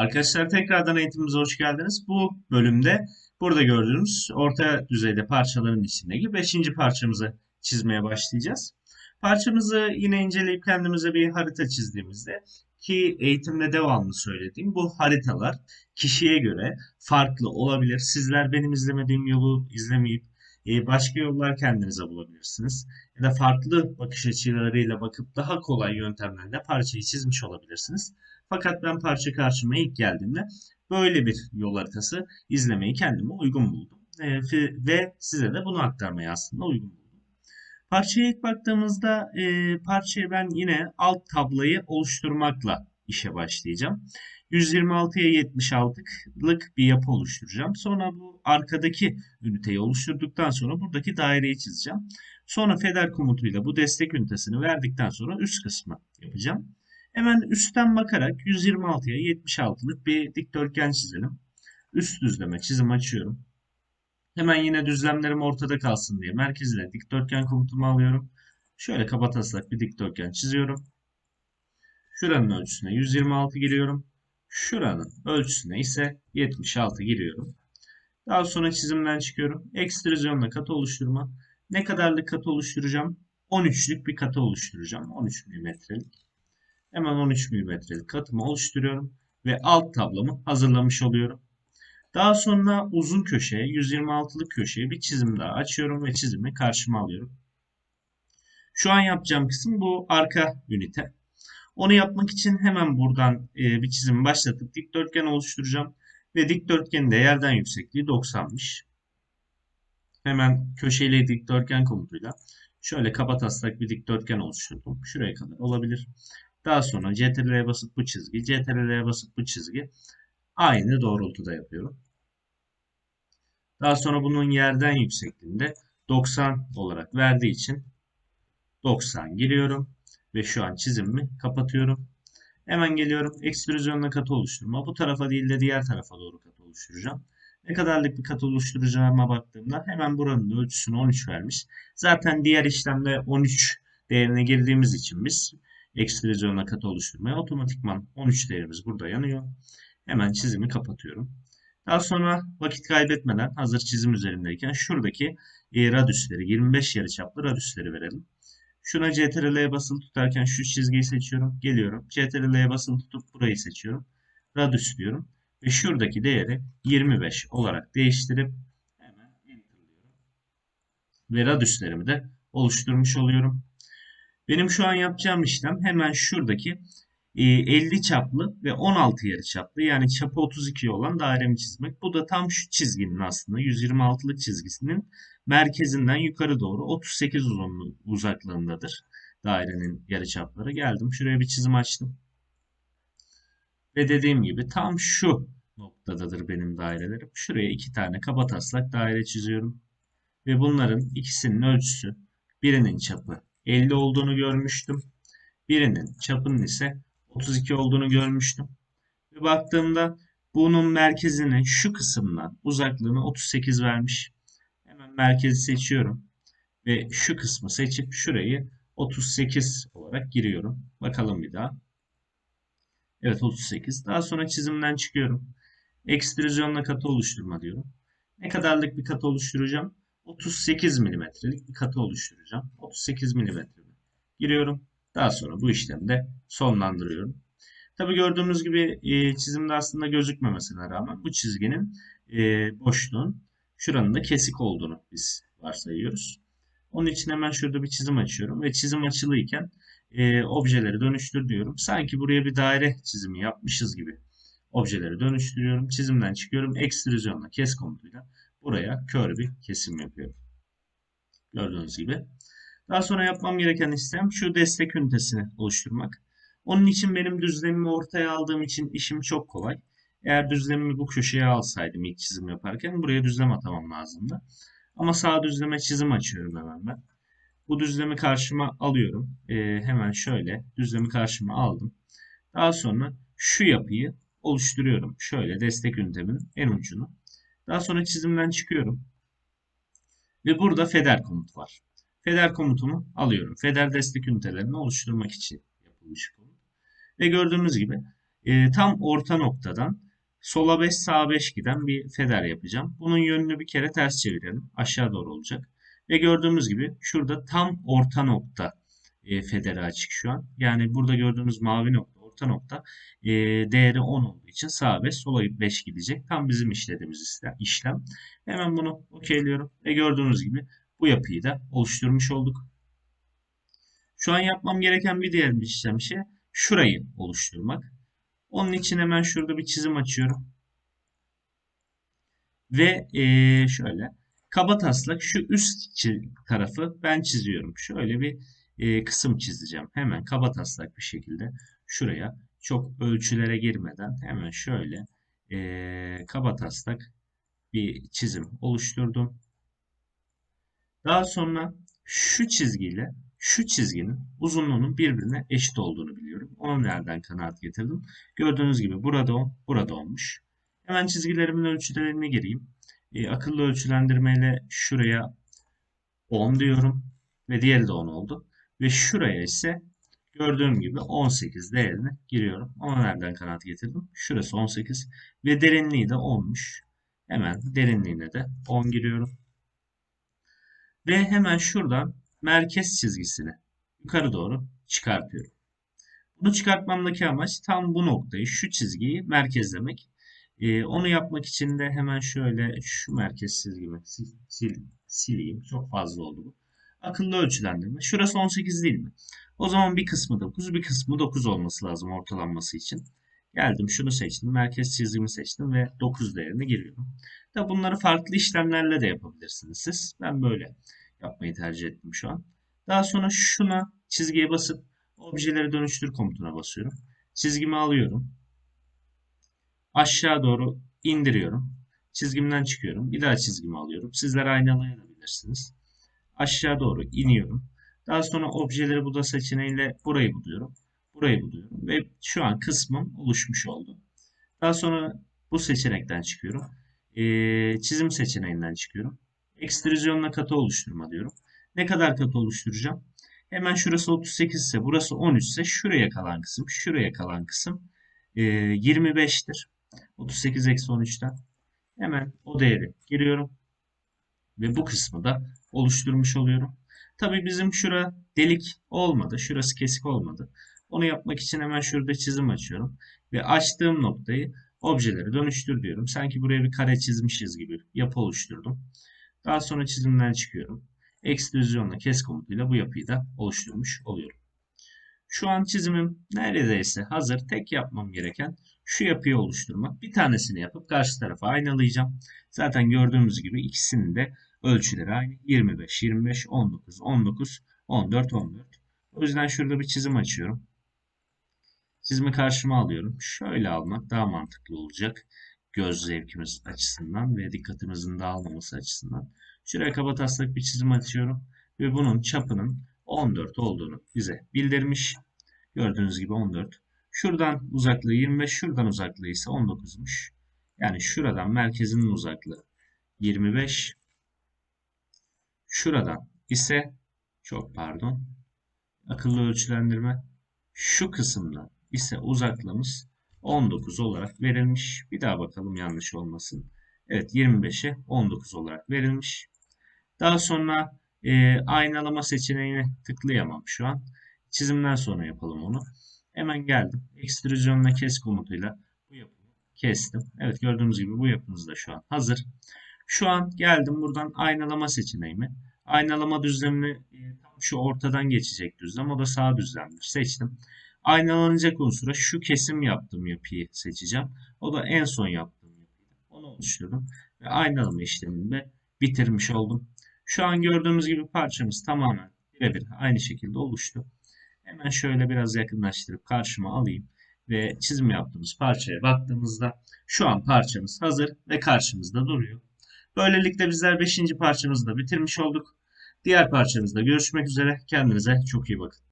Arkadaşlar tekrardan eğitimimize hoş geldiniz. Bu bölümde burada gördüğünüz orta düzeyde parçaların içindeki 5. parçamızı çizmeye başlayacağız. Parçamızı yine inceleyip kendimize bir harita çizdiğimizde ki eğitimde devamlı söylediğim bu haritalar kişiye göre farklı olabilir. Sizler benim izlemediğim yolu izlemeyip başka yollar kendinize bulabilirsiniz. Ya da farklı bakış açılarıyla bakıp daha kolay yöntemlerle parçayı çizmiş olabilirsiniz. Fakat ben parça karşıma ilk geldiğimde böyle bir yol haritası izlemeyi kendime uygun buldum. E, ve size de bunu aktarmayı aslında uygun buldum. Parçaya ilk baktığımızda e, parçayı ben yine alt tablayı oluşturmakla işe başlayacağım. 126'ya 76'lık bir yapı oluşturacağım. Sonra bu arkadaki üniteyi oluşturduktan sonra buradaki daireyi çizeceğim. Sonra feder komutuyla bu destek ünitesini verdikten sonra üst kısmı yapacağım. Hemen üstten bakarak 126'ya 76'lık bir dikdörtgen çizelim. Üst düzleme çizim açıyorum. Hemen yine düzlemlerim ortada kalsın diye merkezine dikdörtgen komutumu alıyorum. Şöyle kaba taslak bir dikdörtgen çiziyorum. Şuranın ölçüsüne 126 giriyorum. Şuranın ölçüsüne ise 76 giriyorum. Daha sonra çizimden çıkıyorum. Ekstrüzyonla katı oluşturma. Ne kadarlık katı oluşturacağım? 13'lük bir katı oluşturacağım. 13 milimetrelik. Hemen 13 milimetrelik katımı oluşturuyorum. Ve alt tablomu hazırlamış oluyorum. Daha sonra uzun köşeye 126'lık köşeye bir çizim daha açıyorum ve çizimi karşıma alıyorum. Şu an yapacağım kısım bu arka ünite. Onu yapmak için hemen buradan e, bir çizim başlatıp dikdörtgen oluşturacağım. Ve dikdörtgenin de yerden yüksekliği 90'mış. Hemen köşeyle dikdörtgen komutuyla şöyle kaba bir dikdörtgen oluşturdum. Şuraya kadar olabilir. Daha sonra CTRL'ye basıp bu çizgi, CTRL'ye basıp bu çizgi aynı doğrultuda yapıyorum. Daha sonra bunun yerden yüksekliğinde 90 olarak verdiği için 90 giriyorum. Ve şu an çizimimi kapatıyorum. Hemen geliyorum. Ekstrüzyonla katı oluşturma. Bu tarafa değil de diğer tarafa doğru katı oluşturacağım. Ne kadarlık bir katı oluşturacağıma baktığımda hemen buranın ölçüsünü 13 vermiş. Zaten diğer işlemde 13 değerine girdiğimiz için biz ekstrüzyonla katı oluşturmaya otomatikman 13 değerimiz burada yanıyor. Hemen çizimi kapatıyorum. Daha sonra vakit kaybetmeden hazır çizim üzerindeyken şuradaki e, radüsleri 25 yarıçaplı radüsleri verelim. Şuna CTRL'ye basılı tutarken şu çizgiyi seçiyorum. Geliyorum. CTRL'ye basılı tutup burayı seçiyorum. Radius diyorum. Ve şuradaki değeri 25 olarak değiştirip hemen enterlıyorum. Ve de oluşturmuş oluyorum. Benim şu an yapacağım işlem hemen şuradaki 50 e, çaplı ve 16 yarı çaplı yani çapı 32 olan dairemi çizmek. Bu da tam şu çizginin aslında 126'lık çizgisinin merkezinden yukarı doğru 38 uzunluğu uzaklığındadır. Dairenin yarıçapları. Geldim şuraya bir çizim açtım. Ve dediğim gibi tam şu noktadadır benim dairelerim. Şuraya iki tane kaba taslak daire çiziyorum. Ve bunların ikisinin ölçüsü birinin çapı 50 olduğunu görmüştüm. Birinin çapının ise 32 olduğunu görmüştüm. Ve baktığımda bunun merkezine şu kısımdan uzaklığını 38 vermiş merkezi seçiyorum. Ve şu kısmı seçip şurayı 38 olarak giriyorum. Bakalım bir daha. Evet 38. Daha sonra çizimden çıkıyorum. Ekstrüzyonla katı oluşturma diyorum. Ne kadarlık bir katı oluşturacağım? 38 milimetrelik bir katı oluşturacağım. 38 milimetre giriyorum. Daha sonra bu işlemi de sonlandırıyorum. Tabi gördüğünüz gibi e, çizimde aslında gözükmemesine rağmen bu çizginin e, boşluğun şuranın da kesik olduğunu biz varsayıyoruz. Onun için hemen şurada bir çizim açıyorum ve çizim açılıyken e, objeleri dönüştür diyorum. Sanki buraya bir daire çizimi yapmışız gibi objeleri dönüştürüyorum. Çizimden çıkıyorum. Ekstrüzyonla kes komutuyla buraya kör bir kesim yapıyorum. Gördüğünüz gibi. Daha sonra yapmam gereken işlem şu destek ünitesini oluşturmak. Onun için benim düzlemimi ortaya aldığım için işim çok kolay. Eğer düzlemimi bu köşeye alsaydım ilk çizim yaparken buraya düzlem atamam lazımdı. Ama sağ düzleme çizim açıyorum hemen ben. Bu düzlemi karşıma alıyorum. Ee, hemen şöyle düzlemi karşıma aldım. Daha sonra şu yapıyı oluşturuyorum. Şöyle destek ünitemin en ucunu. Daha sonra çizimden çıkıyorum. Ve burada feder komut var. Feder komutumu alıyorum. Feder destek ünitelerini oluşturmak için yapılmış komut. Ve gördüğünüz gibi e, tam orta noktadan sola 5 sağa 5 giden bir feder yapacağım. Bunun yönünü bir kere ters çevirelim. Aşağı doğru olacak. Ve gördüğümüz gibi şurada tam orta nokta e, federi açık şu an. Yani burada gördüğünüz mavi nokta orta nokta e, değeri 10 olduğu için sağa 5 sola 5 gidecek. Tam bizim işlediğimiz işlem. Hemen bunu okeyliyorum. Ve gördüğünüz gibi bu yapıyı da oluşturmuş olduk. Şu an yapmam gereken bir diğer bir işlem şey şurayı oluşturmak. Onun için hemen şurada bir çizim açıyorum. Ve ee, şöyle kaba taslak şu üst tarafı ben çiziyorum. Şöyle bir e, kısım çizeceğim. Hemen kaba taslak bir şekilde şuraya çok ölçülere girmeden hemen şöyle e, kaba taslak bir çizim oluşturdum. Daha sonra şu çizgiyle şu çizginin uzunluğunun birbirine eşit olduğunu biliyorum. Onu nereden kanaat getirdim? Gördüğünüz gibi burada 10, burada olmuş. Hemen çizgilerimin ölçülerine gireyim. E, akıllı ölçülendirmeyle şuraya 10 diyorum ve diğeri de 10 oldu. Ve şuraya ise gördüğüm gibi 18 değerini giriyorum. Ona nereden kanaat getirdim? Şurası 18 ve derinliği de 10'muş. Hemen derinliğine de 10 giriyorum. Ve hemen şuradan merkez çizgisini yukarı doğru çıkartıyorum. Bunu çıkartmamdaki amaç tam bu noktayı, şu çizgiyi merkezlemek. Ee, onu yapmak için de hemen şöyle şu merkez çizgimi sil, sil, sileyim. Çok fazla oldu bu. Akıllı ölçülendirme. Şurası 18 değil mi? O zaman bir kısmı 9, bir kısmı 9 olması lazım ortalanması için. Geldim şunu seçtim. Merkez çizgimi seçtim ve 9 değerini giriyorum. Da bunları farklı işlemlerle de yapabilirsiniz siz. Ben böyle yapmayı tercih ettim şu an. Daha sonra şuna çizgiye basıp objeleri dönüştür komutuna basıyorum. Çizgimi alıyorum. Aşağı doğru indiriyorum. Çizgimden çıkıyorum. Bir daha çizgimi alıyorum. Sizler aynalayabilirsiniz. Aşağı doğru iniyorum. Daha sonra objeleri buda seçeneğiyle burayı buluyorum. Burayı buluyorum. Ve şu an kısmım oluşmuş oldu. Daha sonra bu seçenekten çıkıyorum. Ee, çizim seçeneğinden çıkıyorum. Ekstrüzyonla katı oluşturma diyorum. Ne kadar katı oluşturacağım? Hemen şurası 38 ise burası 13 ise şuraya kalan kısım şuraya kalan kısım e, 25'tir. 38 eksi 13'ten. Hemen o değeri giriyorum. Ve bu kısmı da oluşturmuş oluyorum. Tabi bizim şura delik olmadı. Şurası kesik olmadı. Onu yapmak için hemen şurada çizim açıyorum. Ve açtığım noktayı objeleri dönüştür diyorum. Sanki buraya bir kare çizmişiz gibi yapı oluşturdum. Daha sonra çizimden çıkıyorum. Ekstrüzyonla kes komutuyla bu yapıyı da oluşturmuş oluyorum. Şu an çizimim neredeyse hazır. Tek yapmam gereken şu yapıyı oluşturmak. Bir tanesini yapıp karşı tarafa aynalayacağım. Zaten gördüğümüz gibi ikisinin de ölçüleri aynı. 25, 25, 19, 19, 14, 14. O yüzden şurada bir çizim açıyorum. Çizimi karşıma alıyorum. Şöyle almak daha mantıklı olacak göz zevkimiz açısından ve dikkatimizin dağılmaması açısından. Şuraya kaba taslak bir çizim açıyorum ve bunun çapının 14 olduğunu bize bildirmiş. Gördüğünüz gibi 14. Şuradan uzaklığı 25, şuradan uzaklığı ise 19'muş. Yani şuradan merkezinin uzaklığı 25. Şuradan ise çok pardon akıllı ölçülendirme şu kısımda ise uzaklığımız 19 olarak verilmiş. Bir daha bakalım yanlış olmasın. Evet 25'e 19 olarak verilmiş. Daha sonra e, aynalama seçeneğine tıklayamam şu an. Çizimden sonra yapalım onu. Hemen geldim. Ekstrüzyonla kes komutuyla bu yapımı kestim. Evet gördüğünüz gibi bu yapımız da şu an hazır. Şu an geldim buradan aynalama seçeneğimi. Aynalama düzlemini e, tam şu ortadan geçecek düzlem. O da sağ düzlemdir. Seçtim. Aynalanacak unsura şu kesim yaptığım yapıyı seçeceğim. O da en son yaptığım yapıydı. Onu oluşturdum. Ve aynalama işlemini de bitirmiş oldum. Şu an gördüğümüz gibi parçamız tamamen birebir aynı şekilde oluştu. Hemen şöyle biraz yakınlaştırıp karşıma alayım. Ve çizim yaptığımız parçaya baktığımızda şu an parçamız hazır ve karşımızda duruyor. Böylelikle bizler 5. parçamızı da bitirmiş olduk. Diğer parçamızda görüşmek üzere. Kendinize çok iyi bakın.